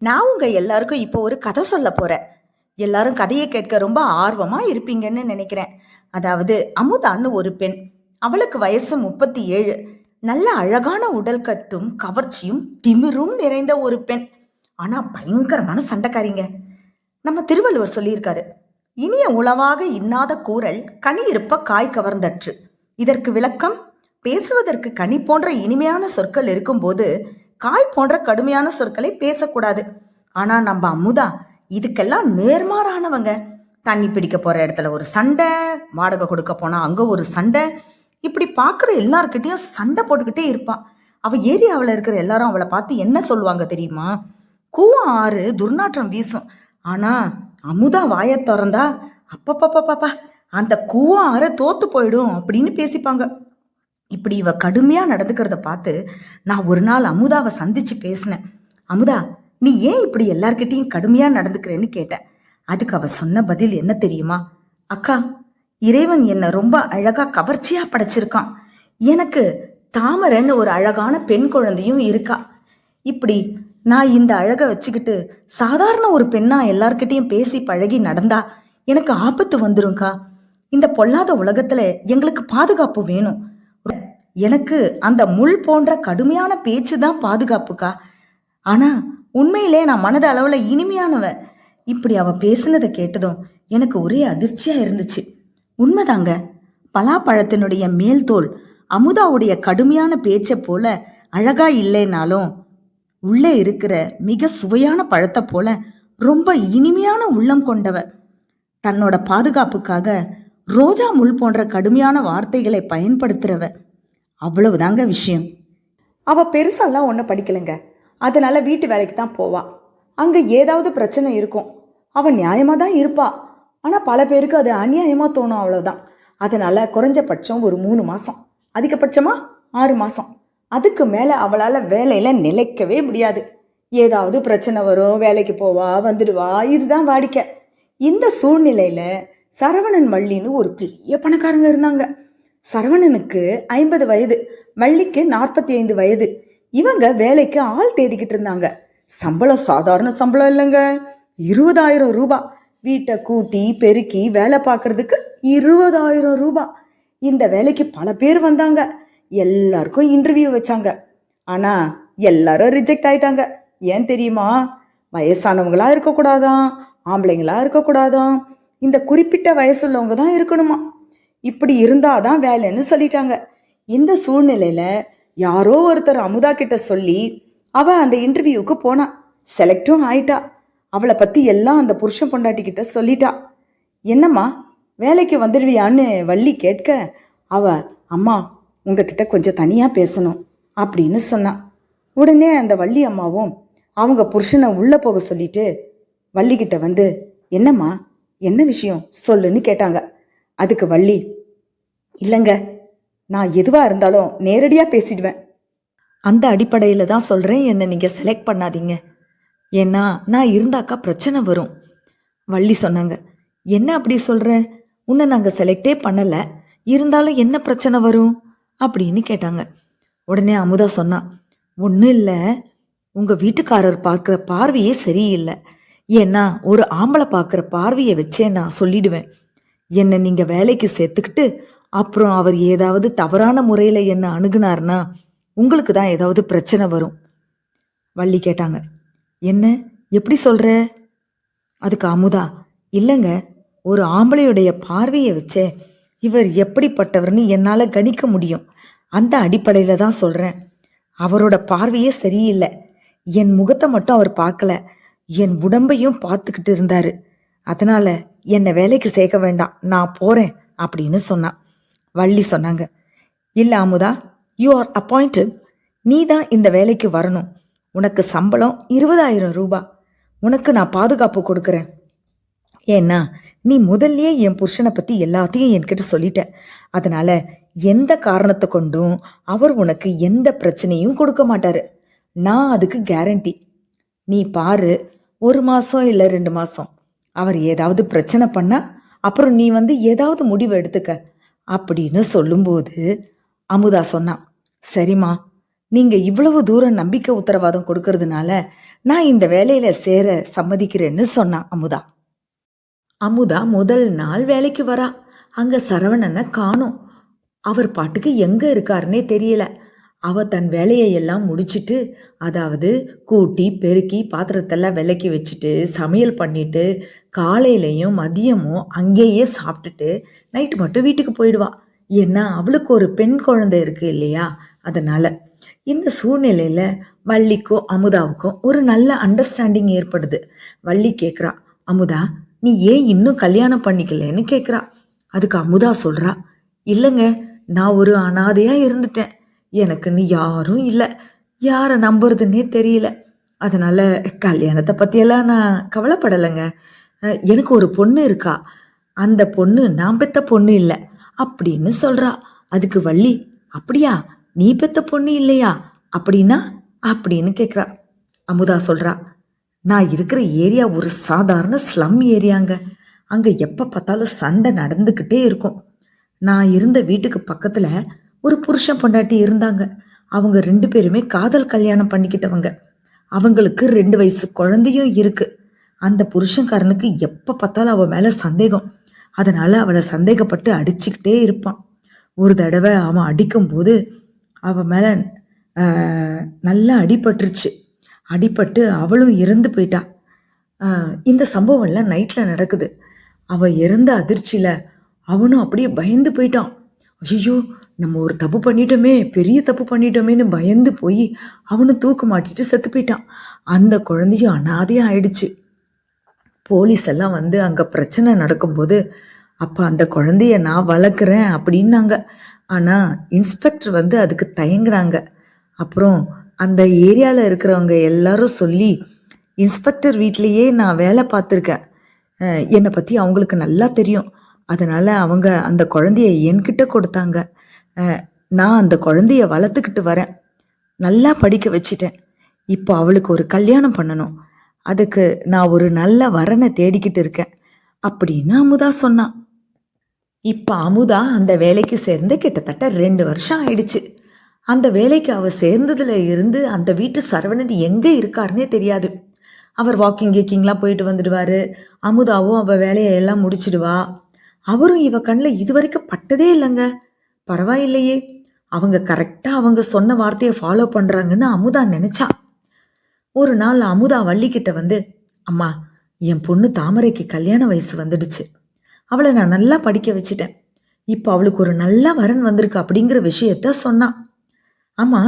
நான் உங்க எல்லாருக்கும் இப்போ ஒரு கதை சொல்ல போறேன். எல்லாரும் கதையை கேட்க ரொம்ப ஆர்வமா இருப்பீங்கன்னு நினைக்கிறேன். அதாவது அமுதான்னு ஒரு பெண். அவளுக்கு வயசு முப்பத்தி ஏழு நல்ல அழகான உடல் கட்டும் கவர்ச்சியும் திமிரும் நிறைந்த ஒரு பெண். ஆனா பயங்கரமான சண்டைக்காரிங்க. நம்ம திருவள்ளுவர் சொல்லியிருக்காரு இனிய உளவாக இன்னாத கூறல் கனி இருப்ப காய் கவர்ந்தற்று. இதற்கு விளக்கம் பேசுவதற்கு கனி போன்ற இனிமையான சொற்கள் இருக்கும்போது காய் போன்ற கடுமையான சொற்களை பேசக்கூடாது. ஆனா நம்ம அமுதா இதுக்கெல்லாம் நேர்மாறானவங்க. தண்ணி பிடிக்க போற இடத்துல ஒரு சண்டை வாடகை கொடுக்க போனா அங்க ஒரு சண்டை. இப்படி பார்க்குற எல்லார்கிட்டயும் சண்டை போட்டுக்கிட்டே இருப்பான் அவ ஏரியாவில் இருக்கிற எல்லாரும் அவளை பார்த்து என்ன சொல்லுவாங்க தெரியுமா? கூவம் ஆறு துர்நாற்றம் வீசும். ஆனா அமுதா வாயை திறந்தா அப்பப்பப்பப்பா அந்த கூவம் ஆற தோத்து போயிடும் அப்படின்னு பேசிப்பாங்க. இப்படி இவ கடுமையா நடந்துக்கிறத பார்த்து நான் ஒரு நாள் அமுதாவை சந்திச்சு பேசினேன். அமுதா நீ ஏன் இப்படி எல்லார்கிட்டையும் கடுமையா நடந்துக்கிறேன்னு கேட்டேன் அதுக்கு அவ சொன்ன பதில் என்ன தெரியுமா? அக்கா இறைவன் என்னை ரொம்ப அழகா கவர்ச்சியா படைச்சிருக்கான். எனக்கு தாமரைன்னு ஒரு அழகான பெண் குழந்தையும் இருக்கா. இப்படி நான் இந்த அழகை வச்சுக்கிட்டு சாதாரண ஒரு பெண்ணா எல்லார்கிட்டையும் பேசி பழகி நடந்தா எனக்கு ஆபத்து வந்துரும்க்கா? இந்த பொல்லாத உலகத்துல எங்களுக்கு பாதுகாப்பு வேணும். எனக்கு அந்த முள் போன்ற கடுமையான பேச்சு தான் பாதுகாப்புக்கா? ஆனா உண்மையிலே நான் மனது அளவுல இனிமையானவன். இப்படி அவ பேசுனதை கேட்டதும் எனக்கு ஒரே அதிர்ச்சியா இருந்துச்சு. உண்மைதாங்க பலாப்பழத்தினுடைய மேல் தோல் அமுதாவுடைய கடுமையான பேச்சை போல அழகா இல்லைனாலும் உள்ளே இருக்கிற மிக சுவையான பழத்தை போல ரொம்ப இனிமையான உள்ளம் கொண்டவ. தன்னோட பாதுகாப்புக்காக ரோஜா முள் போன்ற கடுமையான வார்த்தைகளை பயன்படுத்துறவ. அவ்வளவுதாங்க விஷயம். அவள் பெருசாலாம் ஒன்றும் படிக்கலைங்க. அதனால் வீட்டு வேலைக்கு தான் போவா. அங்கே ஏதாவது பிரச்சனை இருக்கும். அவள் நியாயமாக தான் இருப்பாள் ஆனால் பல பேருக்கு அது அநியாயமாக தோணும் அவ்வளோதான் அதனால் குறைஞ்சபட்சம் ஒரு மூணு மாதம் அதிகபட்சமாக ஆறு மாதம் அதுக்கு மேலே அவளால் வேலையில் நிலைக்கவே முடியாது. ஏதாவது பிரச்சனை வரும் வேலைக்கு போவா வந்துடுவா இதுதான் வாடிக்கை. இந்த சூழ்நிலையில் சரவணன் வள்ளின்னு ஒரு பெரிய பணக்காரங்க இருந்தாங்க. சரவணனுக்கு ஐம்பது வயது வள்ளிக்கு நாற்பத்தி ஐந்து வயது. இவங்க வேலைக்கு ஆள் தேடிக்கிட்டு இருந்தாங்க. சம்பளம் சாதாரண சம்பளம் இல்லைங்க. இருபதாயிரம் ரூபாய் வீட்டை கூட்டி பெருக்கி வேலை பார்க்கறதுக்கு இருபதாயிரம் ரூபாய் இந்த வேலைக்கு பல பேர் வந்தாங்க. எல்லாருக்கும் இன்டர்வியூ வச்சாங்க. ஆனா எல்லாரும் ரிஜெக்ட் ஆயிட்டாங்க. ஏன் தெரியுமா? வயசானவங்களா இருக்கக்கூடாதான் ஆம்பளைங்களா இருக்கக்கூடாதாம் இந்த குறிப்பிட்ட வயசுள்ளவங்க தான் இருக்கணுமா? இப்படி இருந்தாதான் வேலைன்னு சொல்லிட்டாங்க. இந்த சூழ்நிலையில யாரோ ஒருத்தர் அமுதா கிட்ட சொல்லி அவ அந்த இன்டர்வியூக்கு போனா. செலக்டும் ஆயிட்டா. அவளை பத்தி எல்லாம் அந்த புருஷன் பொண்டாட்டி கிட்ட சொல்லிட்டா. என்னம்மா வேலைக்கு வந்துடுவியான்னு வள்ளி கேட்க அவ அம்மா உங்ககிட்ட கொஞ்சம் தனியா பேசணும் அப்படின்னு சொன்னான் உடனே அந்த வள்ளி அம்மாவும் அவங்க புருஷனை உள்ள போக சொல்லிட்டு வள்ளிக்கிட்ட வந்து என்னம்மா என்ன விஷயம்? சொல்லுன்னு கேட்டாங்க. அதுக்கு வள்ளி இல்லைங்க நான் எதுவாக இருந்தாலும் நேரடியாக பேசிடுவேன். அந்த அடிப்படையில் தான் சொல்கிறேன் என்னை நீங்கள் செலக்ட் பண்ணாதீங்க. ஏன்னா நான் இருந்தாக்கா பிரச்சனை வரும். வள்ளி சொன்னாங்க என்ன அப்படி சொல்கிறேன் உன்னை நாங்கள் செலக்டே பண்ணலை. இருந்தாலும் என்ன பிரச்சனை வரும்? அப்படின்னு கேட்டாங்க. உடனே அமுதா சொன்னான் ஒன்றும் இல்லை. உங்கள் வீட்டுக்காரர் பார்க்குற பார்வையே சரியில்லை. ஏன்னா ஒரு ஆம்பளை பார்க்குற பார்வையை வச்சே நான் சொல்லிடுவேன். என்னை நீங்க வேலைக்கு சேர்த்துக்கிட்டு அப்புறம் அவர் ஏதாவது தவறான முறையில் என்ன அணுகுனார்னா உங்களுக்கு தான் ஏதாவது பிரச்சனை வரும். வள்ளி கேட்டாங்க. என்ன? எப்படி சொல்ற? அதுக்கு அமுதா இல்லைங்க ஒரு ஆம்பளையுடைய பார்வையை வச்சே இவர் எப்படிப்பட்டவர்னு என்னால் கணிக்க முடியும். அந்த அடிப்படையில் தான் சொல்கிறேன் அவரோட பார்வையே சரியில்லை. என் முகத்தை மட்டும் அவர் பார்க்கல. என் உடம்பையும் பார்த்துக்கிட்டு இருந்தார். அதனால் என்னை வேலைக்கு சேர்க்க வேண்டாம் நான் போறேன் அப்படின்னு சொன்னான் வள்ளி சொன்னாங்க. இல்ல அமுதா யூ ஆர் அப்பாயிண்டட் நீ தான் இந்த வேலைக்கு வரணும். உனக்கு சம்பளம் இருபதாயிரம் ரூபாய் உனக்கு நான் பாதுகாப்பு கொடுக்குறேன். ஏன்னா நீ முதல்லயே என் புருஷனை பத்தி எல்லாத்தையும் என்கிட்ட சொல்லிட்ட. அதனால எந்த காரணத்தை கொண்டும் அவர் உனக்கு எந்த பிரச்சனையும் கொடுக்க மாட்டாரு. நான் அதுக்கு கேரண்டி நீ பாரு ஒரு மாசம் இல்லை ரெண்டு மாசம். அவர் ஏதாவது பிரச்சனை பண்ணா அப்புறம் நீ வந்து ஏதாவது முடிவு எடுத்துக்க அப்படின்னு சொல்லும்போது அமுதா சொன்னான் சரிம்மா நீங்கள் இவ்வளவு தூரம் நம்பிக்கை உத்தரவாதம் கொடுக்கறதுனால நான் இந்த வேலையில் சேர சம்மதிக்கிறேன்னு சொன்னான் அமுதா. அமுதா முதல் நாள் வேலைக்கு வரா. அங்கே சரவணனை காணும். அவர் பாட்டுக்கு எங்கே இருக்காருன்னே தெரியல. அவ தன் வேலையை எல்லாம் முடிச்சிட்டு அதாவது கூட்டி பெருக்கி பாத்திரத்தெல்லாம் விலக்கி வச்சுட்டு சமையல் பண்ணிட்டு காலையிலையும் மதியமும் அங்கேயே சாப்பிட்டுட்டு நைட்டு மட்டும் வீட்டுக்கு போயிடுவா. ஏன்னா அவளுக்கு ஒரு பெண் குழந்தை இருக்கு இல்லையா? அதனால. இந்த சூழ்நிலையில வள்ளிக்கும் அமுதாவுக்கும் ஒரு நல்ல அண்டர்ஸ்டாண்டிங் ஏற்படுது. வள்ளி கேட்குறா அமுதா நீ ஏன் இன்னும் கல்யாணம் பண்ணிக்கலன்னு கேட்குறா அதுக்கு அமுதா சொல்றா இல்லைங்க நான் ஒரு அனாதையாக இருந்துட்டேன். எனக்குன்னு யாரும் இல்லை. யாரை நம்புறதுன்னே தெரியல. அதனால் கல்யாணத்தை பற்றியெல்லாம் நான் கவலைப்படலைங்க. எனக்கு ஒரு பொண்ணு இருக்கா. அந்த பொண்ணு நான் பெத்த பொண்ணு இல்லை. அப்படின்னு சொல்கிறா அதுக்கு வள்ளி அப்படியா? நீ பெத்த பொண்ணு இல்லையா? அப்படின்னா? அப்படின்னு கேட்குறா அமுதா சொல்கிறா நான் இருக்கிற ஏரியா ஒரு சாதாரண ஸ்லம் ஏரியாங்க. அங்கே எப்போ பார்த்தாலும் சண்டை நடந்துக்கிட்டே இருக்கும். நான் இருந்த வீட்டுக்கு பக்கத்தில் ஒரு புருஷன் பொண்டாட்டி இருந்தாங்க. அவங்க ரெண்டு பேருமே காதல் கல்யாணம் பண்ணிக்கிட்டவங்க. அவங்களுக்கு ரெண்டு வயசு குழந்தையும் இருக்கு. அந்த புருஷன்காரனுக்கு எப்போ பார்த்தாலும் அவள் மேலே சந்தேகம். அதனால அவளை சந்தேகப்பட்டு அடிச்சுக்கிட்டே இருப்பான். ஒரு தடவை அவன் அடிக்கும்போது அவள் மேலே நல்லா அடிபட்டுருச்சு. அடிபட்டு அவளும் இறந்து போயிட்டா. இந்த சம்பவம்லாம் நைட்டில் நடக்குது. அவள் இறந்த அதிர்ச்சியில் அவனும் அப்படியே பயந்து போயிட்டான். ஐயோ நம்ம ஒரு தப்பு பண்ணிட்டோமே பெரிய தப்பு பண்ணிட்டோமேன்னு பயந்து போய் அவனை தூக்கு மாட்டிட்டு செத்து போயிட்டான். அந்த குழந்தையும் அனாதையாக ஆயிடுச்சு. போலீஸ் எல்லாம் வந்து அங்கே பிரச்சனை நடக்கும்போது அப்போ அந்த குழந்தைய நான் வளர்க்குறேன் அப்படின்னாங்க. ஆனால் இன்ஸ்பெக்டர் வந்து அதுக்கு தயங்குனாங்க அப்புறம் அந்த ஏரியாவில் இருக்கிறவங்க எல்லாரும் சொல்லி இன்ஸ்பெக்டர் வீட்லேயே நான் வேலை பார்த்துருக்கேன். என்னை பற்றி அவங்களுக்கு நல்லா தெரியும். அதனால் அவங்க அந்த குழந்தைய என்கிட்ட கொடுத்தாங்க. நான் அந்த குழந்தைய வளர்த்துக்கிட்டு வரேன். நல்லா படிக்க வச்சிட்டேன். இப்போ அவளுக்கு ஒரு கல்யாணம் பண்ணணும். அதுக்கு நான் ஒரு நல்ல வரனை தேடிக்கிட்டு இருக்கேன். அப்படின்னு அமுதா சொன்னான் இப்போ அமுதா அந்த வேலைக்கு சேர்ந்து கிட்டத்தட்ட ரெண்டு வருஷம் ஆயிடுச்சு. அந்த வேலைக்கு அவள் சேர்ந்ததுல இருந்து அந்த வீட்டு சரவணன் எங்கே இருக்காருன்னே தெரியாது. அவர் வாக்கிங் கீக்கிங்லாம் போயிட்டு வந்துடுவாரு. அமுதாவும் அவள் வேலையை எல்லாம் முடிச்சிடுவா. அவரும் இவ கண்ணில் இதுவரைக்கும் பட்டதே இல்லைங்க. பரவாயில்லையே. அவங்க கரெக்டாக அவங்க சொன்ன வார்த்தையை ஃபாலோ பண்ணுறாங்கன்னு அமுதா நினச்சா. ஒரு நாள் அமுதா வள்ளிக்கிட்ட வந்து அம்மா என் பொண்ணு தாமரைக்கு கல்யாண வயசு வந்துடுச்சு. அவளை நான் நல்லா படிக்க வச்சிட்டேன். இப்போ அவளுக்கு ஒரு நல்ல வரன் வந்திருக்கு அப்படிங்கிற விஷயத்த சொன்னான் அம்மா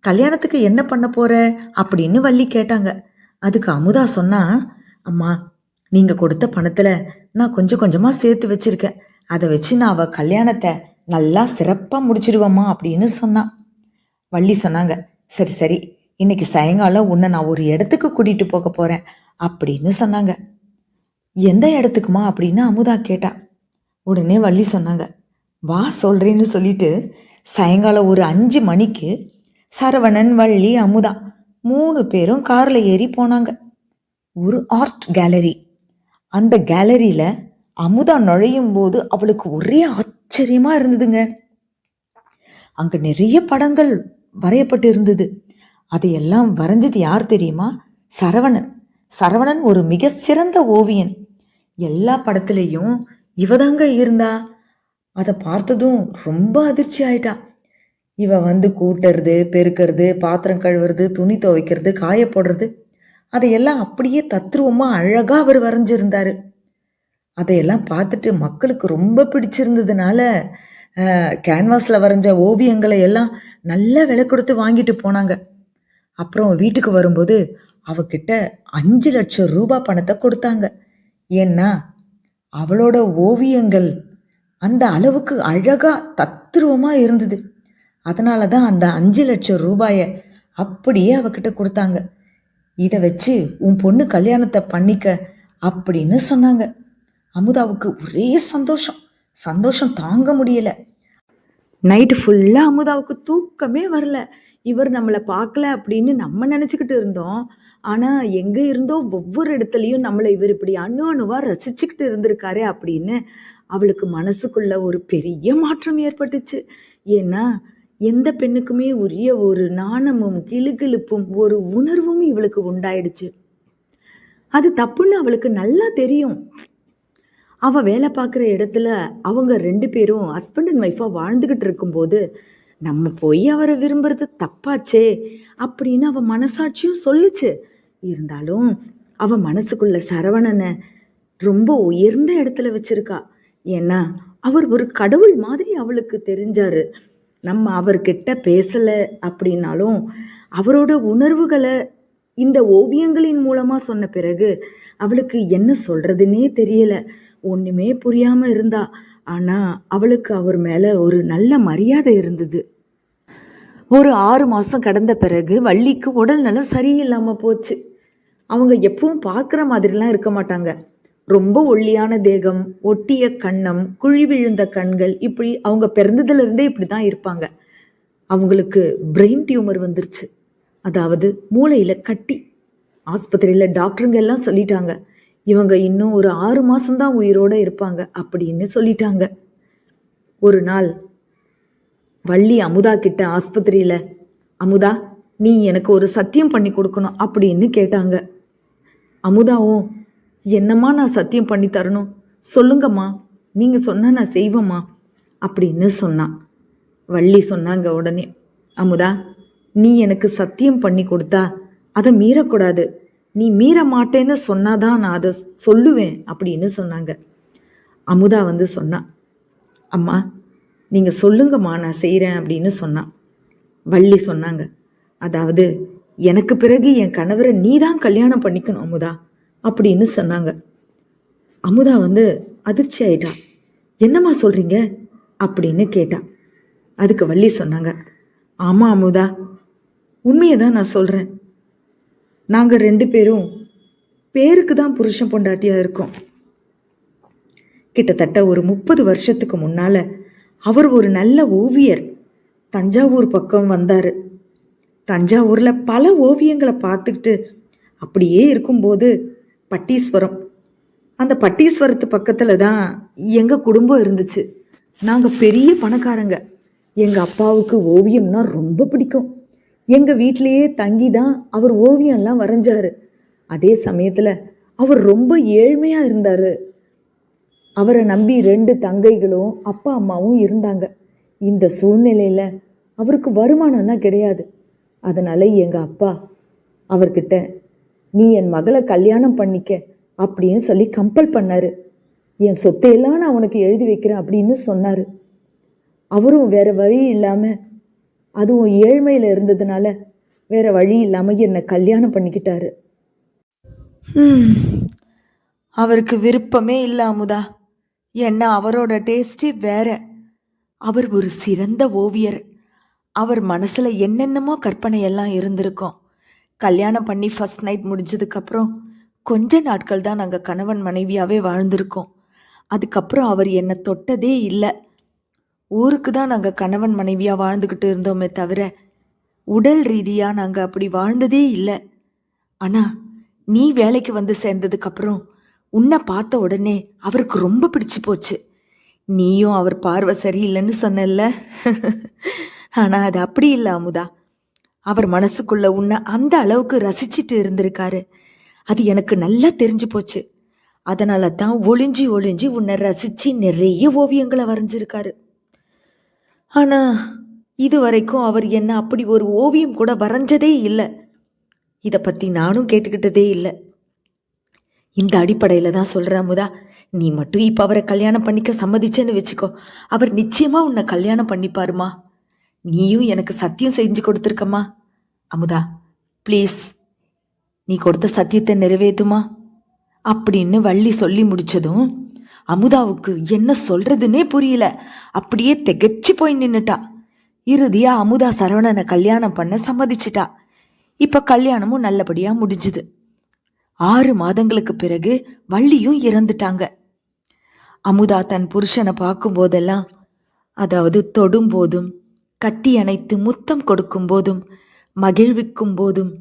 கல்யாணத்துக்கு என்ன பண்ண போற? அப்படின்னு வள்ளி கேட்டாங்க. அதுக்கு அமுதா சொன்னா அம்மா நீங்கள் கொடுத்த பணத்தில் நான் கொஞ்சம் கொஞ்சமாக சேர்த்து வச்சுருக்கேன். அதை வச்சு நான் அவள் கல்யாணத்தை நல்லா சிறப்பாக முடிச்சிடுவோம்மா அப்படின்னு சொன்னான் வள்ளி சொன்னாங்க சரி சரி இன்னைக்கு சாயங்காலம் உன்னை நான் ஒரு இடத்துக்கு கூட்டிகிட்டு போக போகிறேன் அப்படின்னு சொன்னாங்க. எந்த இடத்துக்குமா? அப்படின்னு அமுதா கேட்டா. உடனே வள்ளி சொன்னாங்க வா சொல்கிறேன்னு சொல்லிட்டு சாயங்காலம் ஒரு அஞ்சு மணிக்கு சரவணன் வள்ளி அமுதா மூணு பேரும் காரில் ஏறி போனாங்க. ஒரு ஆர்ட் கேலரி. அந்த கேலரியில் அமுதா நுழையும் போது அவளுக்கு ஒரே ஆத் இருந்ததுங்க. அங்க நிறைய படங்கள் வரையப்பட்டு இருந்தது. அதையெல்லாம் வரைஞ்சது யார் தெரியுமா? சரவணன். சரவணன் ஒரு மிகச்சிறந்த ஓவியன். எல்லா படத்துலேயும் இவதாங்க இருந்தா. அதை பார்த்ததும் ரொம்ப அதிர்ச்சி ஆயிட்டா. இவ வந்து கூட்டுறது பெருக்கிறது பாத்திரம் கழுவுறது துணி துவைக்கிறது காய போடுறது அதையெல்லாம் அப்படியே தத்ரூபமாக அழகாக அவர் வரைஞ்சிருந்தாரு. அதையெல்லாம் பார்த்துட்டு மக்களுக்கு ரொம்ப பிடிச்சிருந்ததுனால கேன்வாஸில் வரைஞ்ச ஓவியங்களை எல்லாம் நல்லா விலை கொடுத்து வாங்கிட்டு போனாங்க. அப்புறம் வீட்டுக்கு வரும்போது அவகிட்ட அஞ்சு லட்சம் ரூபாய் பணத்தை கொடுத்தாங்க. ஏன்னா அவளோட ஓவியங்கள் அந்த அளவுக்கு அழகாக தத்ரூபமா இருந்தது. அதனால தான் அந்த அஞ்சு லட்சம் ரூபாயை அப்படியே அவகிட்ட கொடுத்தாங்க. இதை வச்சு உன் பொண்ணு கல்யாணத்தை பண்ணிக்க அப்படின்னு சொன்னாங்க. அமுதாவுக்கு ஒரே சந்தோஷம். சந்தோஷம் தாங்க முடியல. நைட்டு ஃபுல்லாக அமுதாவுக்கு தூக்கமே வரல. இவர் நம்மளை பார்க்கல அப்படின்னு நம்ம நினச்சிக்கிட்டு இருந்தோம். ஆனால் எங்கே இருந்தோ ஒவ்வொரு இடத்துலையும் நம்மளை இவர் இப்படி அணு அணுவாக ரசிச்சுக்கிட்டு இருந்திருக்காரு அப்படின்னு அவளுக்கு மனசுக்குள்ள ஒரு பெரிய மாற்றம் ஏற்பட்டுச்சு. ஏன்னா எந்த பெண்ணுக்குமே உரிய ஒரு நாணமும் கிளுகிழுப்பும் ஒரு உணர்வும் இவளுக்கு உண்டாயிடுச்சு. அது தப்புன்னு அவளுக்கு நல்லா தெரியும். அவள் வேலை பார்க்குற இடத்துல அவங்க ரெண்டு பேரும் ஹஸ்பண்ட் அண்ட் ஒய்ஃபாக வாழ்ந்துக்கிட்டு இருக்கும்போது நம்ம போய் அவரை விரும்புறது தப்பாச்சே அப்படின்னு அவள் மனசாட்சியும் சொல்லுச்சு. இருந்தாலும் அவள் மனசுக்குள்ள சரவணனை ரொம்ப உயர்ந்த இடத்துல வச்சிருக்கா. ஏன்னா அவர் ஒரு கடவுள் மாதிரி அவளுக்கு தெரிஞ்சாரு. நம்ம அவர்கிட்ட பேசலை அப்படின்னாலும் அவரோட உணர்வுகளை இந்த ஓவியங்களின் மூலமா சொன்ன பிறகு அவளுக்கு என்ன சொல்றதுன்னே தெரியல. ஒண்ணுமே புரியாம இருந்தா. ஆனா அவளுக்கு அவர் மேல ஒரு நல்ல மரியாதை இருந்தது. ஒரு ஆறு மாசம் கடந்த பிறகு வள்ளிக்கு உடல் நலம் சரியில்லாம போச்சு. அவங்க எப்பவும் பார்க்குற மாதிரிலாம் இருக்க மாட்டாங்க. ரொம்ப ஒல்லியான தேகம் ஒட்டிய கன்னம் குழி விழுந்த கண்கள் இப்படி அவங்க பிறந்ததுல இருந்தே இப்படி தான் இருப்பாங்க. அவங்களுக்கு பிரெயின் டியூமர் வந்துருச்சு. அதாவது மூளையில் கட்டி. ஆஸ்பத்திரியில் டாக்டருங்க எல்லாம் சொல்லிட்டாங்க. இவங்க இன்னும் ஒரு ஆறு மாதம்தான் உயிரோடு இருப்பாங்க அப்படின்னு சொல்லிட்டாங்க. ஒரு நாள் வள்ளி அமுதா கிட்ட ஆஸ்பத்திரியில் அமுதா நீ எனக்கு ஒரு சத்தியம் பண்ணி கொடுக்கணும் அப்படின்னு கேட்டாங்க. அமுதாவும் என்னம்மா நான் சத்தியம் பண்ணி தரணும்? சொல்லுங்கம்மா. நீங்கள் சொன்னால் நான் செய்வேம்மா அப்படின்னு சொன்னான் வள்ளி சொன்னாங்க உடனே. அமுதா நீ எனக்கு சத்தியம் பண்ணி கொடுத்தா அதை மீறக்கூடாது. நீ மீற மாட்டேன்னு சொன்னாதான் நான் அதை சொல்லுவேன் அப்படின்னு சொன்னாங்க. அமுதா வந்து சொன்னா அம்மா நீங்கள் சொல்லுங்கம்மா நான் செய்கிறேன் அப்படின்னு சொன்னான் வள்ளி சொன்னாங்க அதாவது எனக்கு பிறகு என் கணவரை நீ தான் கல்யாணம் பண்ணிக்கணும் அமுதா அப்படின்னு சொன்னாங்க. அமுதா வந்து அதிர்ச்சி ஆயிட்டா. என்னம்மா சொல்கிறீங்க அப்படின்னு கேட்டா. அதுக்கு வள்ளி சொன்னாங்க ஆமாம் அமுதா உண்மையை தான் நான் சொல்கிறேன் நாங்கள் ரெண்டு பேரும் பேருக்கு தான் புருஷன் பொண்டாட்டியாக இருக்கோம். கிட்டத்தட்ட ஒரு முப்பது வருஷத்துக்கு முன்னால் அவர் ஒரு நல்ல ஓவியர். தஞ்சாவூர் பக்கம் வந்தார். தஞ்சாவூரில் பல ஓவியங்களை பார்த்துக்கிட்டு அப்படியே இருக்கும்போது பட்டீஸ்வரம். அந்த பட்டீஸ்வரத்து பக்கத்தில் தான் எங்கள் குடும்பம் இருந்துச்சு. நாங்கள் பெரிய பணக்காரங்க. எங்கள் அப்பாவுக்கு ஓவியம்னா ரொம்ப பிடிக்கும். எங்கள் வீட்டிலையே தங்கி தான் அவர் ஓவியம்லாம் வரைஞ்சாரு. அதே சமயத்தில் அவர் ரொம்ப ஏழ்மையாக இருந்தார். அவரை நம்பி ரெண்டு தங்கைகளும் அப்பா அம்மாவும் இருந்தாங்க. இந்த சூழ்நிலையில் அவருக்கு வருமானம்லாம் கிடையாது. அதனால் எங்கள் அப்பா அவர்கிட்ட நீ என் மகளை கல்யாணம் பண்ணிக்க அப்படின்னு சொல்லி கம்பல் பண்ணார். என் சொத்தையெல்லாம் நான் உனக்கு எழுதி வைக்கிறேன் அப்படின்னு சொன்னார். அவரும் வேறு வழி இல்லாமல் அதுவும் ஏழ்மையில் இருந்ததுனால வேற வழி இல்லாமல் என்னை கல்யாணம் பண்ணிக்கிட்டாரு. அவருக்கு விருப்பமே இல்லை அமுதா. என்ன அவரோட டேஸ்டே வேற. அவர் ஒரு சிறந்த ஓவியர். அவர் மனசில் என்னென்னமோ கற்பனையெல்லாம் இருந்திருக்கும். கல்யாணம் பண்ணி ஃபஸ்ட் நைட் முடிஞ்சதுக்கப்புறம் கொஞ்ச நாட்கள் தான் நாங்கள் கணவன் மனைவியாகவே வாழ்ந்திருக்கோம். அதுக்கப்புறம் அவர் என்னை தொட்டதே இல்லை. ஊருக்கு தான் நாங்கள் கணவன் மனைவியாக வாழ்ந்துக்கிட்டு இருந்தோமே தவிர உடல் ரீதியாக நாங்கள் அப்படி வாழ்ந்ததே இல்லை. ஆனால் நீ வேலைக்கு வந்து சேர்ந்ததுக்கப்புறம் உன்னை பார்த்த உடனே அவருக்கு ரொம்ப பிடிச்சு போச்சு. நீயும் அவர் பார்வை சரியில்லைன்னு சொன்னல்ல? ஆனால் அது அப்படி இல்லை அமுதா. அவர் மனசுக்குள்ள உன்னை அந்த அளவுக்கு ரசிச்சிட்டு இருந்திருக்காரு. அது எனக்கு நல்லா தெரிஞ்சு போச்சு. அதனால தான் ஒளிஞ்சி ஒளிஞ்சி உன்னை ரசித்து நிறைய ஓவியங்களை வரைஞ்சிருக்காரு. ஆனால் இது வரைக்கும் அவர் என்ன அப்படி ஒரு ஓவியம் கூட வரைஞ்சதே இல்லை. இதை பற்றி நானும் கேட்டுக்கிட்டதே இல்லை. இந்த அடிப்படையில் தான் சொல்கிறேன் அமுதா. நீ மட்டும் இப்போ அவரை கல்யாணம் பண்ணிக்க சம்மதிச்சேன்னு வச்சுக்கோ. அவர் நிச்சயமாக உன்னை கல்யாணம் பண்ணிப்பாருமா. நீயும் எனக்கு சத்தியம் செஞ்சு கொடுத்துருக்கம்மா. அமுதா ப்ளீஸ். நீ கொடுத்த சத்தியத்தை நிறைவேற்றுமா அப்படின்னு வள்ளி சொல்லி முடித்ததும் அமுதாவுக்கு என்ன சொல்றதுன்னே புரியல. அப்படியே திகச்சு போய் நின்னுட்டா. இறுதியா அமுதா சரவணனை கல்யாணம் பண்ண சம்மதிச்சிட்டா. இப்ப கல்யாணமும் நல்லபடியா முடிஞ்சுது. ஆறு மாதங்களுக்கு பிறகு வள்ளியும் இறந்துட்டாங்க. அமுதா தன் புருஷனை பார்க்கும் போதெல்லாம் அதாவது தொடும் போதும் கட்டி அணைத்து முத்தம் கொடுக்கும் போதும் மகிழ்விக்கும் போதும்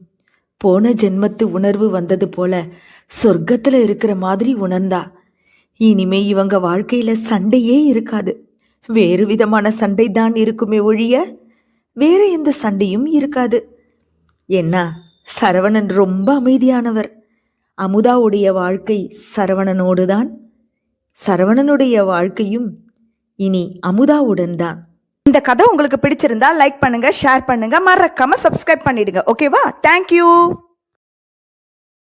போன ஜென்மத்து உணர்வு வந்தது போல சொர்க்கத்துல இருக்கிற மாதிரி உணர்ந்தா. இனிமே இவங்க வாழ்க்கையில சண்டையே இருக்காது. வேறு விதமான சண்டை தான் இருக்குமே ஒழிய வேற எந்த சண்டையும் இருக்காது. என்ன? சரவணன் ரொம்ப அமைதியானவர். அமுதாவுடைய வாழ்க்கை சரவணனோடு தான் சரவணனுடைய வாழ்க்கையும் இனி அமுதாவுடன் தான். இந்த கதை உங்களுக்கு பிடிச்சிருந்தா லைக் பண்ணுங்க ஷேர் பண்ணுங்க. மறக்காம சப்ஸ்கிரைப் பண்ணிடுங்க. ஓகேவா தேங்க்யூ